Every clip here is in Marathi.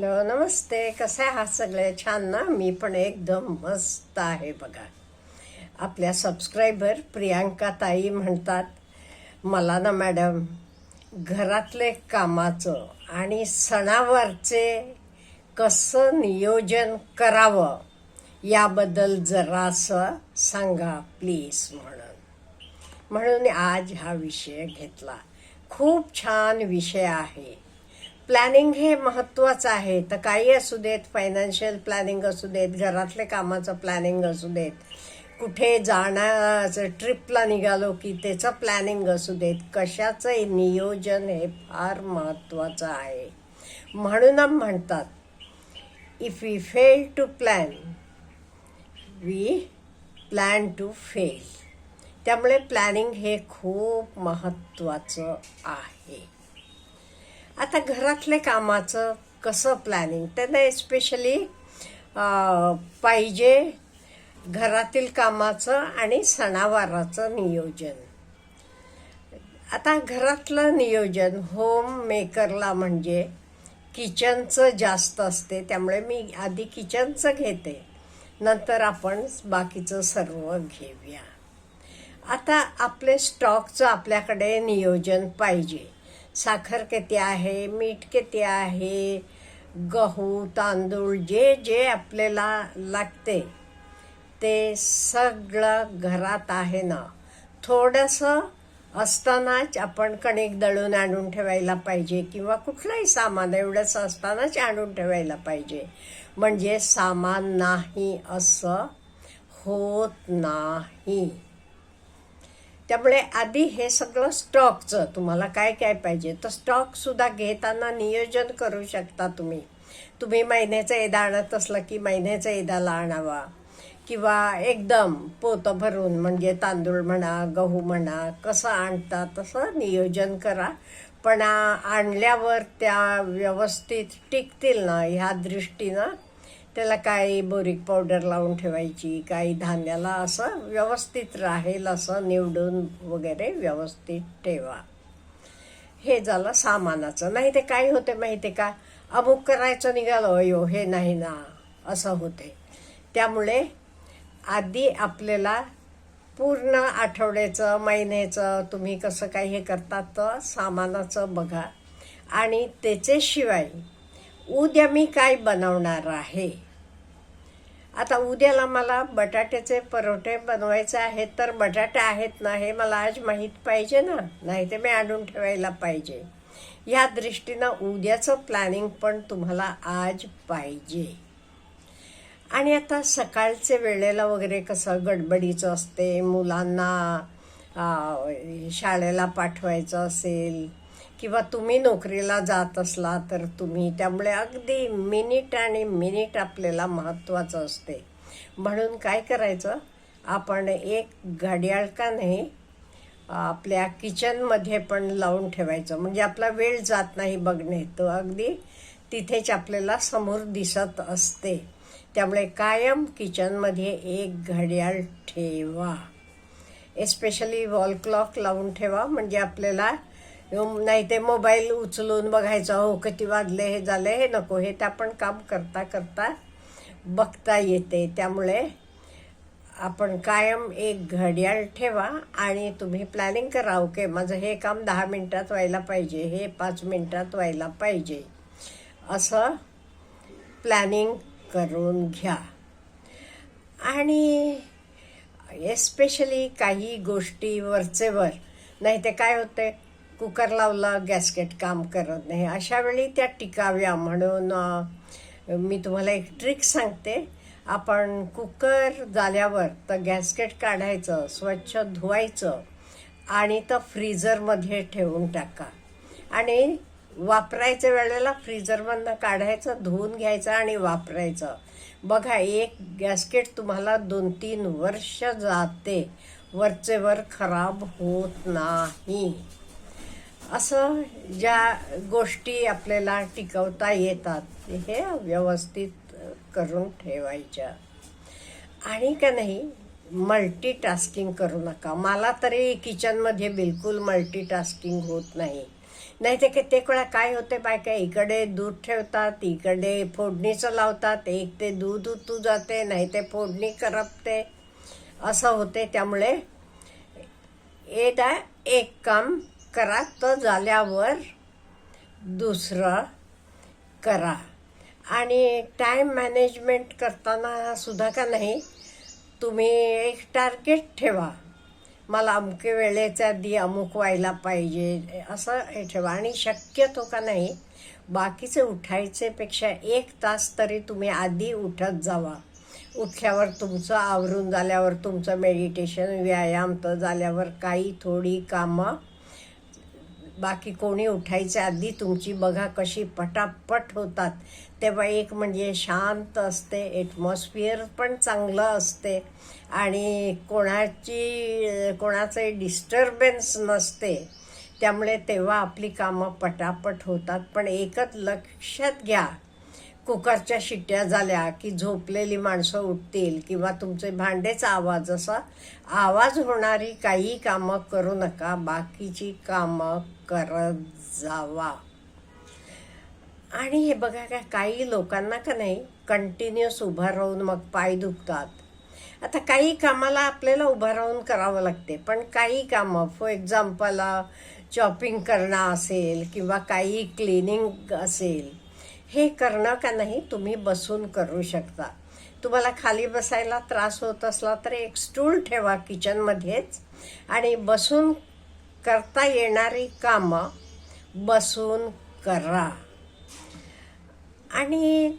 हॅलो नमस्ते. कसे आहात सगळे? छान ना? मी पण एकदम मस्त आहे बघा. आपल्या सबस्क्रायबर प्रियांका ताई म्हणतात मला ना मॅडम घरातले कामाचं आणि सणावारचे कसं नियोजन करावं याबद्दल जरासं सांगा प्लीज म्हणून. म्हणून आज हा विषय घेतला. खूप छान विषय आहे. प्लॅनिंग हे महत्त्वाचं आहे. तर काही असू देत फायनान्शियल प्लॅनिंग असू देत घरातले कामाचं प्लॅनिंग असू देत कुठे जाण्याचं ट्रिपला निघालो की त्याचं प्लॅनिंग असू देत कशाचं नियोजन हे फार महत्त्वाचं आहे. म्हणून म्हणतात if we fail to plan we plan to fail त्यामुळे प्लॅनिंग हे खूप महत्त्वाचं आहे. आता घरातले कामाचं कसं प्लॅनिंग त्यांना एस्पेशली पाहिजे घरातील कामाचं आणि सणावाराचं नियोजन. आता घरातलं नियोजन होम मेकरला म्हणजे किचनचं जास्त असते त्यामुळे मी आधी किचनचं घेते. नंतर आपण बाकीचं सर्व घेऊया. आता आपले स्टॉकचं आपल्याकडे नियोजन पाहिजे. साखर किती आहे मीठ किती आहे गहू तांदूळ जे जे आपल्याला लागते ते सगळं घरात आहे ना. थोडंसं असतानाच आपण कणिक दळून आणून ठेवायला पाहिजे किंवा कुठलंही सामान एवढंच असतानाच आणून ठेवायला पाहिजे. म्हणजे सामान नाही असं होत नाही. त्यामुळे आधी हे सगळं स्टॉकचं तुम्हाला काय काय पाहिजे तर स्टॉकसुद्धा घेताना नियोजन करू शकता तुम्ही. तुम्ही महिन्याचा एदा आणत असलं की महिन्याचा एदाला आणावा. किंवा एकदम पोतं भरून म्हणजे तांदूळ म्हणा गहू म्हणा कसं आणता तसं नियोजन करा. पण आणल्यावर त्या व्यवस्थित टिकतील ना ह्या दृष्टीनं त्याला काही बोरिक पावडर लावून ठेवायची काही धान्याला असं व्यवस्थित राहील असं निवडून वगैरे व्यवस्थित ठेवा. हे झालं सामानाचं. नाही ते काय होते माहिती का? अमुक करायचं निघालं अयो हे नाही ना असं होते. त्यामुळे आधी आपल्याला पूर्ण आठवड्याचं महिन्याचं तुम्ही कसं काही हे करता तर सामानाचं बघा. आणि त्याच्याशिवाय उद्या मी काय बनवणार आहे? आता उद्याला मला बटाट्याचे परोठे बनवायचे आहेत तर बटाटे आहेत ना हे मला आज माहीत पाहिजे ना? नाही ते मी आणून ठेवायला पाहिजे. या दृष्टीनं उद्याचं प्लॅनिंग पण तुम्हाला आज पाहिजे. आणि आता सकाळचे वेळेला वगैरे कसं गडबडीचं असते मुलांना शाळेला पाठवायचं असेल किंवा तुम्ही नोकरीला जात असला तर तुम्ही त्यामुळे अगदी मिनिट आणि मिनिट आपल्याला महत्त्वाचं असते. म्हणून काय करायचं? आपण एक घड्याळ का नाही आपल्या किचनमध्ये पण लावून ठेवायचं. म्हणजे आपला वेळ जात नाही बघणे. तो अगदी तिथेच आपल्याला समोर दिसत असते. त्यामुळे कायम किचनमध्ये एक घड्याळ ठेवा. एस्पेशली वॉल क्लॉक लावून ठेवा. म्हणजे आपल्याला नाही ते मोबाईल उचलून बघायचं हो किती वाजले हे झालं हे नको हे ते आपण काम करता करता बघता येते. त्यामुळे आपण कायम एक घड्याळ ठेवा आणि तुम्ही प्लॅनिंग करा ओके माझं हे काम दहा मिनटात व्हायला पाहिजे हे पाच मिनटात व्हायला पाहिजे. असं प्लॅनिंग करून घ्या. आणि एस्पेशली काही गोष्टी वरचेवर नाही ते काय होते कुकर लावला गॅसकेट काम करत नाही. अशा वेळी त्या टिकाव्या म्हणून मी तुम्हाला एक ट्रिक सांगते. आपण कुकर झाल्यावर तर गॅसकेट काढायचं स्वच्छ धुवायचं आणि तर फ्रीझरमध्ये ठेवून टाका. आणि वापरायच्या वेळेला फ्रीजरमधनं काढायचं धुवून घ्यायचं आणि वापरायचं. बघा एक गॅसकेट तुम्हाला दोन तीन वर्ष जाते. वरचेवर खराब होत नाही. असं ज्या गोष्टी आपल्याला टिकवता येतात हे व्यवस्थित करून ठेवायच्या. आणि का नाही मल्टीटास्किंग करू नका. मला तरी किचनमध्ये बिलकुल मल्टीटास्किंग होत नाही. नाही ते ते वेळा काय होते बायका इकडे दूध ठेवतात इकडे फोडणीचं लावतात एक ते दूध उतू जाते नाही ते फोडणी करपते. असं होते त्यामुळे. एकदा एक काम करा तर झाल्यावर दुसरं करा. आणि टाईम मॅनेजमेंट करताना सुद्धा का नाही तुम्ही एक टार्गेट ठेवा. मला अमुके वेळेच्या आधी अमुक व्हायला पाहिजे असं हे ठेवा. आणि शक्यतो का नाही बाकीचे उठायचेपेक्षा एक तास तरी तुम्ही आधी उठत जावा. उठल्यावर तुमचं आवरून झाल्यावर तुमचं मेडिटेशन व्यायाम तर झाल्यावर काही थोडी कामं बाकी कोणी उठायच्या आधी तुमची बघा कशी पटापट होतात. तेव्हा एक म्हणजे शांत असते एटमॉस्फिअर पण चांगलं असते. आणि कोणाची कोणाचे डिस्टर्बन्स नसते. त्यामुळे तेव्हा आपली कामं पटापट होतात. पण एकच लक्षात घ्या कुकरच्या शिट्ट्या झाल्या की झोपलेली माणसं उठतील किंवा तुमचे भांडेचा आवाज असा आवाज होणारी काही कामं करू नका बाकीची कामं करत जावा. आणि हे बघा का काही लोकांना का नाही कंटिन्युअस उभं राहून मग पाय दुखतात. आता काही कामाला आपल्याला उभं राहून करावं लागते पण काही कामं फॉर एक्झाम्पल चॉपिंग करणं असेल किंवा काही क्लिनिंग असेल हे करणं का नाही तुम्ही बसून करू शकता. तुम्हाला खाली बसायला त्रास होत असला तर एक स्टूल ठेवा किचनमध्येच. आणि बसून करता येणारी कामं बसून करा. आणि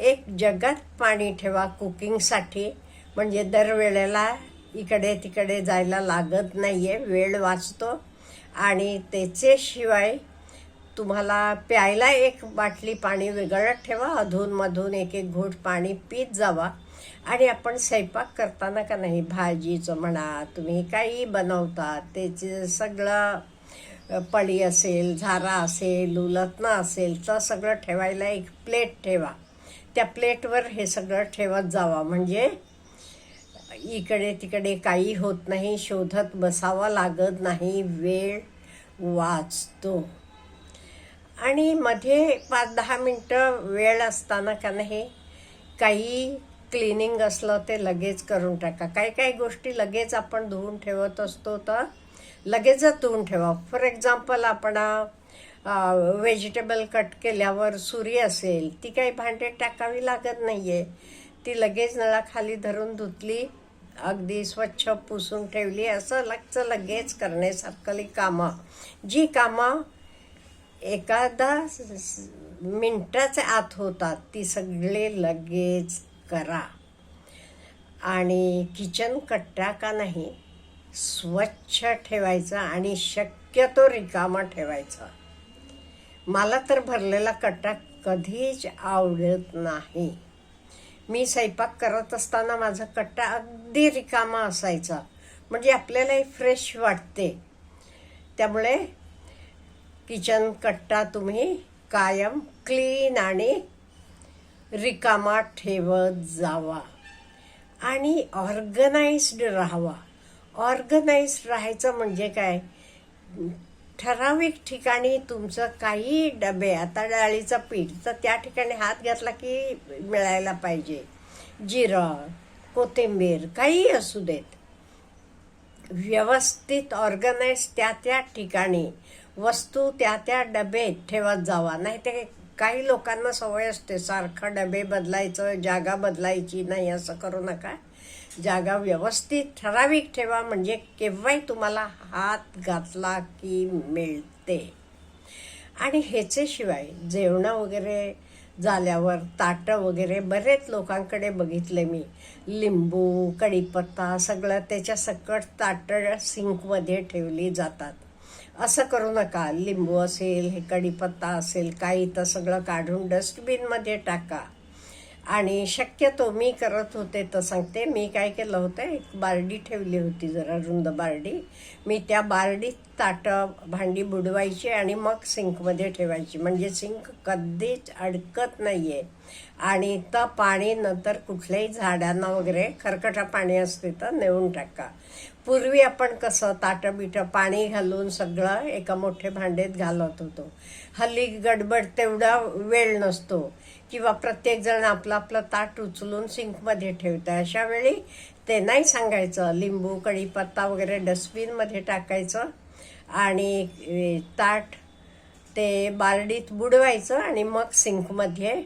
एक जगात पाणी ठेवा कुकिंगसाठी. म्हणजे दरवेळेला इकडे तिकडे जायला लागत नाही आहे वेळ वाचतो. आणि त्याच्याशिवाय तुम्हाला प्यायला एक बाटली पाणी वेगळं ठेवा अधूनमधून एक एक घोट पाणी पीत जावा. आणि आपण स्वयंपाक करताना का नाही भाजीचं म्हणा तुम्ही काही बनवता त्याचे सगळं पळी असेल झारा असेल उलतणं असेल तर सगळं ठेवायला एक प्लेट ठेवा. त्या प्लेटवर हे सगळं ठेवत जावा. म्हणजे इकडे तिकडे काही होत नाही शोधत बसावं लागत नाही वेळ वाचतो. आणि मध्ये पाच दहा मिनटं वेळ असताना का नाही काही क्लिनिंग असलं ते लगेच करून टाका. काही काही गोष्टी लगेच आपण धुवून ठेवत असतो तर लगेचच धुवून ठेवा. फॉर एक्झाम्पल आपण व्हेजिटेबल कट केल्यावर सुरी असेल ती काही भांडे टाकावी लागत नाही आहे ती लगेच नळाखाली धरून धुतली अगदी स्वच्छ पुसून ठेवली असं लगचं लगेच करण्यासारखली कामं. जी कामं एखादा मिनटाचे आत होतात ती सगळे लगेच करा. आणि किचन कट्टा का नाही स्वच्छ ठेवायचा आणि शक्यतो रिकामा ठेवायचा. मला तर भरलेला कट्टा कधीच आवडत नाही. मी स्वयंपाक करत असताना माझा कट्टा अगदी रिकामा असायचा. म्हणजे आपल्यालाही फ्रेश वाटते. त्यामुळे किचन कट्टा तुम्ही कायम क्लीन आणि रिकामा ठेवत जावा. आणि ऑर्गनाइज्ड राहावा. ऑर्गनाइज्ड राहायचं म्हणजे काय? ठराविक ठिकाणी तुमचं काही डबे आता डाळीचं पीठ तर त्या ठिकाणी हात घातला की मिळायला पाहिजे. जिरं कोथिंबीर काही असू देत. व्यवस्थित ऑर्गनाइज त्या त्या ठिकाणी. वस्तू त्या त्या डबेत ठेवत जावा. नाही ते काही लोकांना सवय असते सारखं डबे बदलायचं जागा बदलायची नाही असं करू नका. जागा व्यवस्थित ठराविक ठेवा म्हणजे केव्हाही तुम्हाला हात घातला की मिळते. आणि ह्याच्याशिवाय जेवणं वगैरे झाल्यावर ताटं वगैरे बरेच लोकांकडे बघितले मी. लिंबू कढीपत्ता सगळं त्याच्या सकट ताटं सिंकमध्ये ठेवली जातात. असं करू नका. लिंबू असेल हे कढीपत्ता असेल काही तर सगळं काढून डस्टबिनमध्ये टाका. आणि शक्यतो मी करत होते तर सांगते. मी काय केलं होतं एक बारडी ठेवली होती जरा रुंद बारडी. मी त्या बारडीत ताटं भांडी बुडवायची आणि मग सिंकमध्ये ठेवायची. म्हणजे सिंक कधीच अडकत नाही आहे आणि तर पाणी नंतर कुठल्याही झाडांना वगैरे खरकटा पाणी असते तर नेऊन टाका. पूर्वी आपण कसं ताटं बिटं पाणी घालून सगळं एका मोठे भांडेत घालत होतो. हल्ली गडबड तेवढा वेळ नसतो. किंवा प्रत्येक जण आपलं आपलं ताट उचलून सिंकमध्ये ठेवतं अशा वेळी ते नाही सांगायचं. लिंबू कढीपत्ता वगैरे डस्टबिनमध्ये टाकायचं आणि ताट ते बारडीत बुडवायचं आणि मग सिंकमध्ये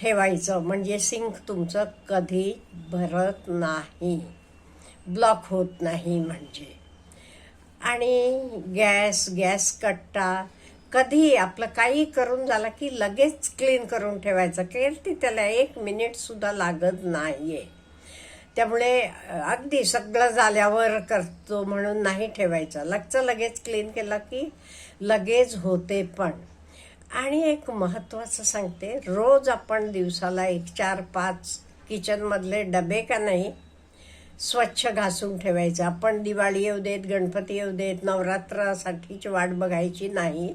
ठेवायचं. म्हणजे सिंक तुमचं कधी भरत नाही. ब्लॉक होत नाही म्हणजे. आणि गॅस गॅस कट्टा कधी आपलं काही करून झालं की लगेच क्लीन करून ठेवायचं. की त्याला एक मिनिटसुद्धा लागत लागत नाहीये. त्यामुळे अगदी सगळं झाल्यावर करतो म्हणून नाही ठेवायचं. लगचं लगेच क्लीन केलं की लगेच होते पण. आणि एक महत्त्वाचं सांगते रोज आपण दिवसाला एक चार पाच किचनमधले डबे का नाही स्वच्छ घासून ठेवायचं. आपण दिवाळी येऊ देत गणपती येऊ देत नवरात्रासाठीची वाट बघायची नाही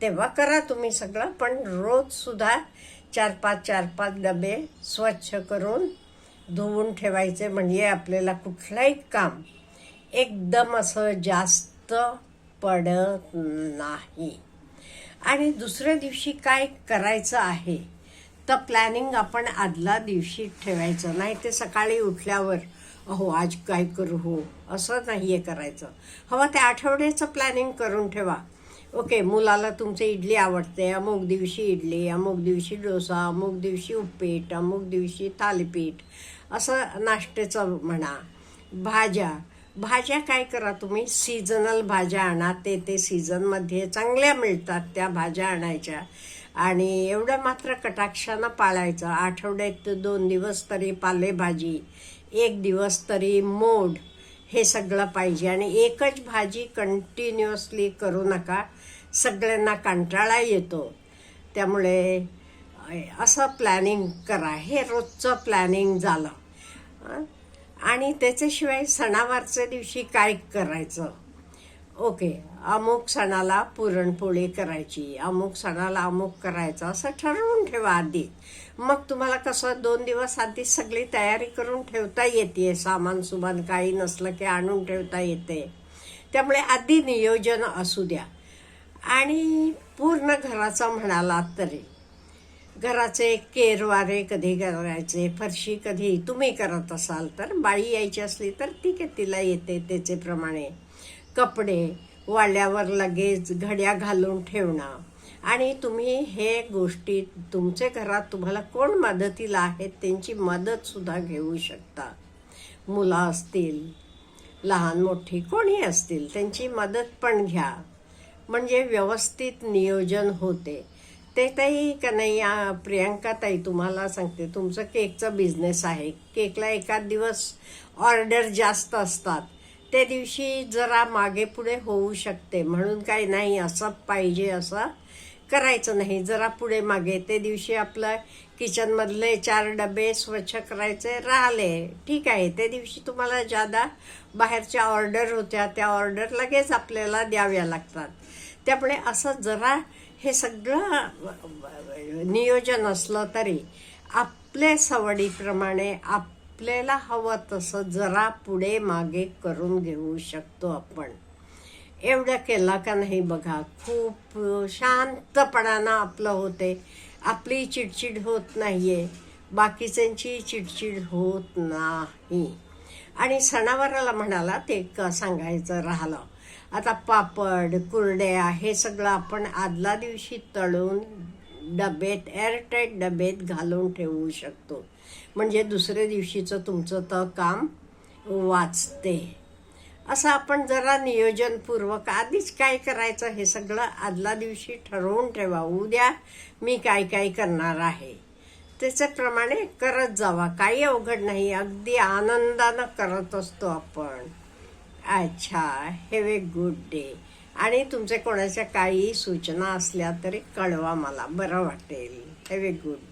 तेव्हा करा तुम्ही सगळं. पण रोजसुद्धा चार पाच चार पाच डबे स्वच्छ करून धुवून ठेवायचे म्हणजे आपल्याला कुठलंही काम एकदम असं जास्त पडत नाही. आणि दुसऱ्या दिवशी काय करायचं आहे? तर प्लॅनिंग आपण आदल्या दिवशी ठेवायचं. नाही ते सकाळी उठल्यावर अहो आज काय करू हो? असं नाही आहे करायचं. हवं त्या आठवड्याचं प्लॅनिंग करून ठेवा. ओके मुलाला तुमचे इडली आवडते. अमुक दिवशी इडली अमुक दिवशी डोसा अमुक दिवशी उपीट अमुक दिवशी थालीपीठ. असं नाश्त्याचं म्हणा. भाज्या. भाज्या काय करा तुम्ही? सीझनल भाज्या आणा. ते ते सीझनमध्ये चांगल्या मिळतात त्या भाज्या आणायच्या. आणि एवढं मात्र कटाक्षानं पाळायचं. आठवड्यात दोन दिवस तरी पालेभाजी एक दिवस तरी मोड हे सगळं पाहिजे. आणि एकच भाजी कंटिन्युअसली करू नका. सगळ्यांना कंटाळा येतो. त्यामुळे असं प्लॅनिंग करा. हे रोजचं प्लॅनिंग झालं. आणि त्याच्याशिवाय सणावारच्या दिवशी काय करायचं? ओके अमुक सणाला पुरणपोळी करायची अमुक सणाला अमुक करायचं असं ठरवून ठेवा आधी. मग तुम्हाला कसं दोन दिवस आधी सगळी तयारी करून ठेवता येते सामान सुमान काही नसलं की आणून ठेवता येते. त्यामुळे आधी नियोजन असू द्या. आणि पूर्ण घराचा म्हणालात तरी घराचे केरवारे कधी करायचे फरशी कधी तुम्ही करत असाल तर बाई यायची असली तर ठीक आहे तिला येते त्याचे प्रमाणे. कपडे वाल्यावर लगेच घड्या घालून ठेवणं. आणि तुम्ही हे गोष्टी तुमचे घरात तुम्हाला कोण मदतीला आहेत त्यांची मदतसुद्धा घेऊ शकता. मुलं असतील लहान मोठी कोणी असतील त्यांची मदत पण घ्या. म्हणजे व्यवस्थित नियोजन होते. ते ताई का नाही प्रियांका ताई तुम्हाला सांगते तुमचं केकचा बिझनेस आहे. केकला एखाद दिवस ऑर्डर जास्त असतात. त्या दिवशी जरा मागे पुढे होऊ शकते. म्हणून काही नाही असं पाहिजे असं करायचं नाही. जरा पुढे मागे. ते दिवशी आपलं किचनमधले चार डबे स्वच्छ करायचे राहिले. ठीक आहे. त्या दिवशी तुम्हाला ज्यादा बाहेरच्या ऑर्डर होत्या त्या ऑर्डर लगेच आपल्याला द्याव्या लागतात. त्यामुळे असं जरा हे सगळं नियोजन असलं तरी आपल्या सवडीप्रमाणे आप आपल्याला हवं तसं जरा पुढे मागे करून घेऊ शकतो आपण. एवढं केला का नाही बघा खूप शांतपणानं आपलं होते. आपली चिडचिड होत नाही आहे बाकीच्यांची चिडचिड होत नाही. आणि सणावाराला म्हणाला ते क सांगायचं राहिलं. आता पापड कुरड्या हे सगळं आपण आदल्या दिवशी तळून डबेत एअरटाईट डबेत घालून ठेवू शकतो. म्हणजे दुसऱ्या दिवशीचं तुमचं तर काम वाचते. असं आपण जरा नियोजनपूर्वक आधीच काय करायचं हे सगळं आदल्या दिवशी ठरवून ठेवा. उद्या मी काय काय करणार आहे? त्याच्याप्रमाणे करत जावा. काही अवघड नाही. अगदी आनंदानं करत असतो आपण. अच्छा हॅव ए गुड डे. आणि तुमचे कोणाच्या काही सूचना असल्या तरी कळवा मला. बरं वाटेल. Have a good day.